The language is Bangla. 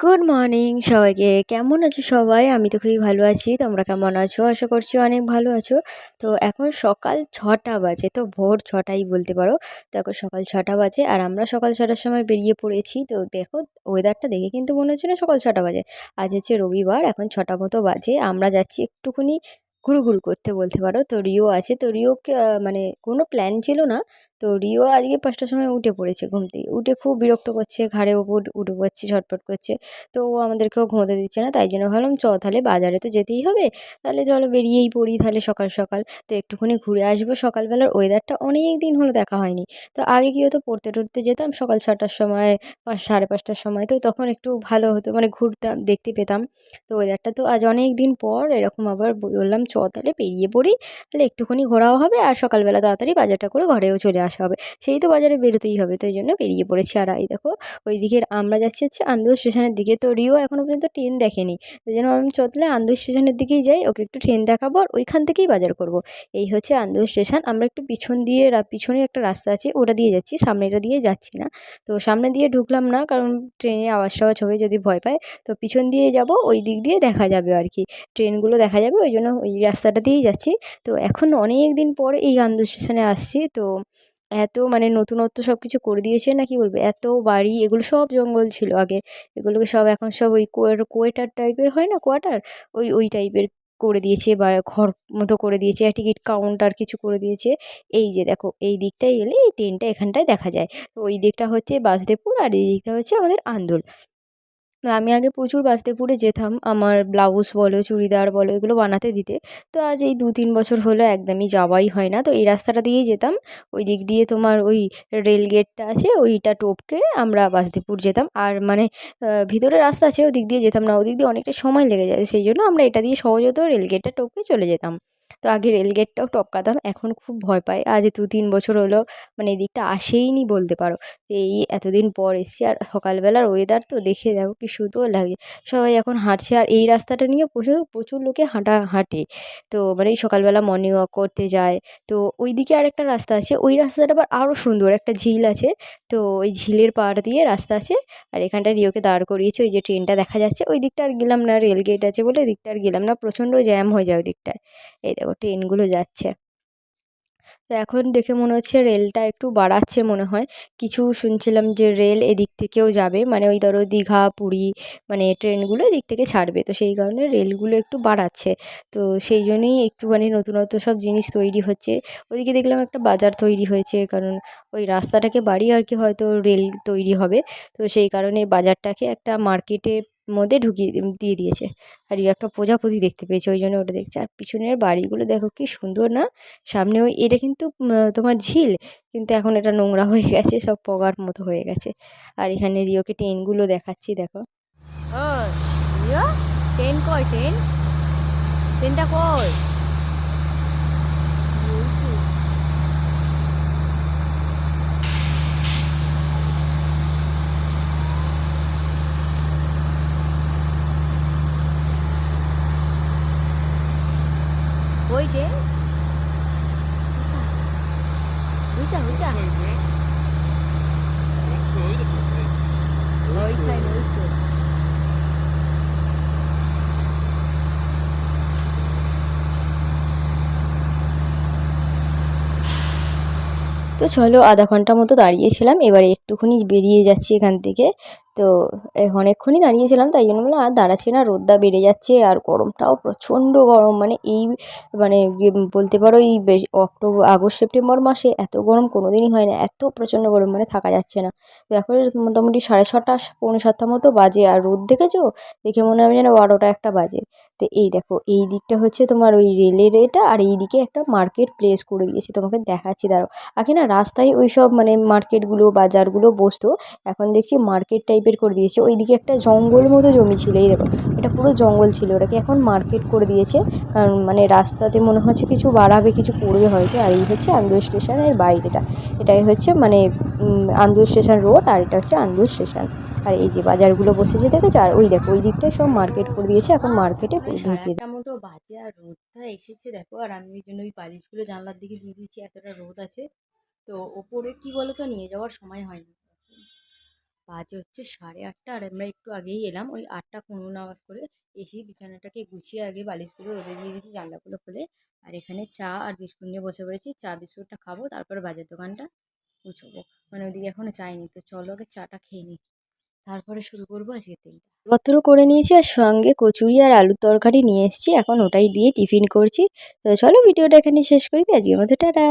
গুড মর্নিং সবাইকে কেমন আছো সবাই? আমি তো খুবই ভালো আছি। তোমরা কেমন আছো? আশা করছি অনেক ভালো আছো। তো এখন সকাল ছটা বাজে তো ভোর ছটাই বলতে পারো। তো এখন সকাল ছটা বাজে আর আমরা সকাল ছটার সময় বেরিয়ে পড়েছি। তো দেখো ওয়েদারটা দেখে কিন্তু মনে হচ্ছে না সকাল ছটা বাজে। আজ হচ্ছে রবিবার এখন ছটা মতো বাজে। আমরা যাচ্ছি একটুখানি ঘুরুঘুরু করতে বলতে পারো। তো রিও আছে। তো আহ, মানে কোনো প্ল্যান ছিল না। তো রিও আজকে পাঁচটার সময় উঠে পড়েছে ঘুম থেকে। উঠে খুব বিরক্ত করছে, ঘাড়ে ওপর উঠে পড়ছে ছটফট করছে। তো ও আমাদেরকেও ঘুমোতে দিচ্ছে না, তাই জন্য ভাবলাম চ তাহলে বাজারে তো যেতেই হবে। তাহলে চলো বেরিয়েই পড়ি তাহলে সকাল সকাল। তো একটুখানি ঘুরে আসব। সকালবেলার ওয়েদারটা অনেক দিন হলো দেখা হয়নি। তো আগে কী হতো, পড়তে, টড়তে যেতাম সকাল ছটার সময়, পাঁচ, সাড়ে পাঁচটার সময়। তো তখন একটু ভালো হতো মানে ঘুরতাম, দেখতে পেতাম। তো ওয়েদারটা তো আজ অনেক দিন পর, এরকম আবার বললাম চ তাহলে বেরিয়ে পড়ি। তাহলে একটুখানি ঘোরাও হবে আর সকালবেলা তাড়াতাড়ি বাজারটা করে ঘরেও চলে আসা হবে। সেই তো বাজারে বেরোতেই হবে, তো ওই জন্য বেরিয়ে পড়েছি। আর এই দেখো ওই দিকে আমরা যাচ্ছি হচ্ছে আন্দুল স্টেশনের দিকে। তো রিও এখনও পর্যন্ত ট্রেন দেখেনি। ওই জন্য আমি চতলে আন্দুল স্টেশনের দিকেই যাই, ওকে একটু ট্রেন দেখাবো আর ওইখান থেকেই বাজার করব। এই হচ্ছে আন্দুল স্টেশন। আমরা একটু পিছন দিয়ে পিছনে একটা রাস্তা আছে, ওটা দিয়ে যাচ্ছি। সামনেটা দিয়ে যাচ্ছি না। তো সামনে দিয়ে ঢুকলাম না, কারণ ট্রেনে আওয়াজ টাওয়াজ হবে যদি ভয় পায়। তো পিছন দিয়ে যাব, ওই দিক দিয়ে দেখা যাবে আর কি। ট্রেনগুলো দেখা যাবে, ওই জন্য ওই রাস্তাটা দিয়েই যাচ্ছি। তো এখন অনেক দিন পর এই আন্দুল স্টেশনে আসছি। তো এত মানে নতুনত্ব সব কিছু করে দিয়েছে না কি বলব? এত বাড়ি, এগুলো সব জঙ্গল ছিল আগে। এগুলোকে সব এখন সব ওই কোয়ে- কোয়েটার টাইপের হয় না কোয়াটার ওই ওই টাইপের করে দিয়েছে বা ঘর মতো করে দিয়েছে, টিকিট কাউন্টার কিছু করে দিয়েছে। এই যে দেখো, এই দিকটায় এলে এই ট্রেনটা এখানটায় দেখা যায়। তো ওই দিকটা হচ্ছে বাসদেবপুর আর এই দিকটা হচ্ছে আমাদের আন্দোল। আমি আগে প্রচুর বাসদেবপুরে যেতাম, আমার ব্লাউজ বলো, চুড়িদার বলো, এগুলো বানাতে দিতে। তো আজ এই দু তিন বছর হলো একদমই যাওয়াই হয় না। তো এই রাস্তাটা দিয়েই যেতাম। ওই দিক দিয়ে তোমার ওই রেল গেটটা আছে, ওইটা টোপকে আমরা বাসদেবপুর যেতাম। আর মানে ভিতরে রাস্তা আছে, ওদিক দিয়ে যেতাম না, ওদিক দিয়ে অনেকটা সময় লেগে যায়। সেই জন্য আমরা এটা দিয়ে সহজত রেল গেটটা টপকে চলে যেতাম। তো আগে রেলগেটটাও টপকাতাম, এখন খুব ভয় পাই আজ দু তিন বছর হলো মানে এদিকটা আসেইনি বলতে পারো। এই এতদিন পর এসছি আর সকালবেলার ওয়েদার তো দেখে দেখো কি সুন্দর লাগে। সবাই এখন হাঁটছে আর এই রাস্তাটা নিয়ে প্রচুর প্রচুর লোকে হাঁটা, হাঁটে। তো মানে সকালবেলা মর্নিং ওয়াক করতে যায়। তো ওই দিকে আর একটা রাস্তা আছে, ওই রাস্তাটা আবার আরও সুন্দর। একটা ঝিল আছে, তো ওই ঝিলের পাড় দিয়ে রাস্তা আছে। আর এখানটা রিওকে দাঁড় করিয়েছে, ওই যে ট্রেনটা দেখা যাচ্ছে। ওই দিকটা আর গেলাম না রেলগেট আছে বলে ওই দিকটা আর গেলাম না, প্রচণ্ড জ্যাম হয়ে যায় ওই দিকটায় এই দেখো ট্রেনগুলো যাচ্ছে। তো এখন দেখে মনে হচ্ছে রেলটা একটু বাড়াচ্ছে মনে হয়। কিছু শুনছিলাম যে রেল এদিক থেকেও যাবে মানে ওই ধরো দীঘা, পুরী মানে ট্রেনগুলো এদিক থেকে ছাড়বে। তো সেই কারণে রেলগুলো একটু বাড়াচ্ছে। তো সেই জন্যই একটু মানে নতুনত্ব সব জিনিস তৈরি হচ্ছে। ওদিকে দেখলাম একটা বাজার তৈরি হয়েছে, কারণ ওই রাস্তাটাকে বাড়িয়ে আর কি হয়তো রেল তৈরি হবে। তো সেই কারণে বাজারটাকে একটা মার্কেটের মধ্যে ঢুকিয়ে দিয়ে দিয়েছে। আর একটা প্রজাপতি দেখতে পেয়েছে, ওই জন্য ওটা দেখছে। আর পিছনের বাড়িগুলো দেখো কি সুন্দর না? সামনে ওই, এটা কিন্তু তোমার ঝিল, কিন্তু এখন এটা নোংরা হয়ে গেছে, সব পগার মতো হয়ে গেছে। আর এখানে রিওকে টেনগুলো দেখাচ্ছি, দেখো। টেন কয় টেন টেনটা ট্রেন? ওইটা ওইটা ওইখানে ওই তো তো চলো আধা ঘণ্টা মতো দাঁড়িয়েছিলাম এবারে একটুখানি বেরিয়ে যাচ্ছি এখান থেকে। তো অনেকক্ষণই দাঁড়িয়েছিলাম, তাই জন্য বললাম, আর দাঁড়াচ্ছি না রোদটা বেড়ে যাচ্ছে, আর গরমটাও প্রচণ্ড গরম। মানে এই মানে বলতে পারো এই অক্টোবর আগস্ট, সেপ্টেম্বর মাসে এত গরম কোনো দিনই হয় না, এত প্রচণ্ড গরম মানে থাকা যাচ্ছে না। তো এখন মোটামুটি সাড়ে ছটা, পৌনে সাতটা মতো বাজে, আর রোদ দেখেছ? দেখে মনে হবে যেন বারোটা একটা বাজে। তো এই দেখো, এই দিকটা হচ্ছে তোমার ওই রেলের এটা, আর এই দিকে একটা মার্কেট প্লেস করে দিয়েছে, তোমাকে দেখাচ্ছি দাঁড়ো আগে না রাস্তায় ওই সব মানে মার্কেটগুলো, বাজারগুলো বসতো, এখন দেখছি মার্কেট টাইপের করে দিয়েছে। ওইদিকে একটা জঙ্গল মতো জমি ছিল এই দেখো এটা পুরো জঙ্গল ছিল ওটাকে এখন মার্কেট করে দিয়েছে। কারণ মানে রাস্তাতে মনে হচ্ছে কিছু বাড়াবে কিছু করবে হয়তো আর এই হচ্ছে আন্দুল স্টেশনের বাইরেটা। এটাই হচ্ছে মানে আন্দুল স্টেশন রোড আর এটা হচ্ছে আন্দুল স্টেশন। আর এই যে বাজারগুলো বসেছে দেখেছ? আর ওই দেখো ওই দিকটায় সব মার্কেট করে দিয়েছে এখন মার্কেটে ঢুকিয়ে মতো বাজে আর রোদটা এসেছে দেখো আর আমি ওই জন্য ওই বালিশগুলো জানলার দিকে দিয়ে দিয়েছি এতটা রোদ আছে। তো ওপরে কি বলো তো নিয়ে যাওয়ার সময় হয় না বাজে হচ্ছে সাড়ে আটটা আর আমরা একটু আগেই এলাম। ওই আটটা পনেরো নাগাদ করে এসে বিছানাটাকে গুছিয়ে আগে বালিশগুলো রোদে দিয়ে দিয়েছি, জানলাগুলো খুলে। আর এখানে চা আর বিস্কুট নিয়ে বসে পড়েছি। চা, বিস্কুটটা খাব, তারপরে বাজার দোকানটা গুছোবো। মানে ওইদিকে এখনও যায়নি তো চলো আগে চাটা খেয়ে নিই তারপরে শুরু করব আজকের দিনটা। পত্র করে নিয়েছি আর সঙ্গে কচুরি আর আলুর তরকারি নিয়ে এসেছি। এখন ওটাই দিয়ে টিফিন করছি। তো চলো ভিডিওটা এখানে শেষ করি আজকের মতো, টাটা!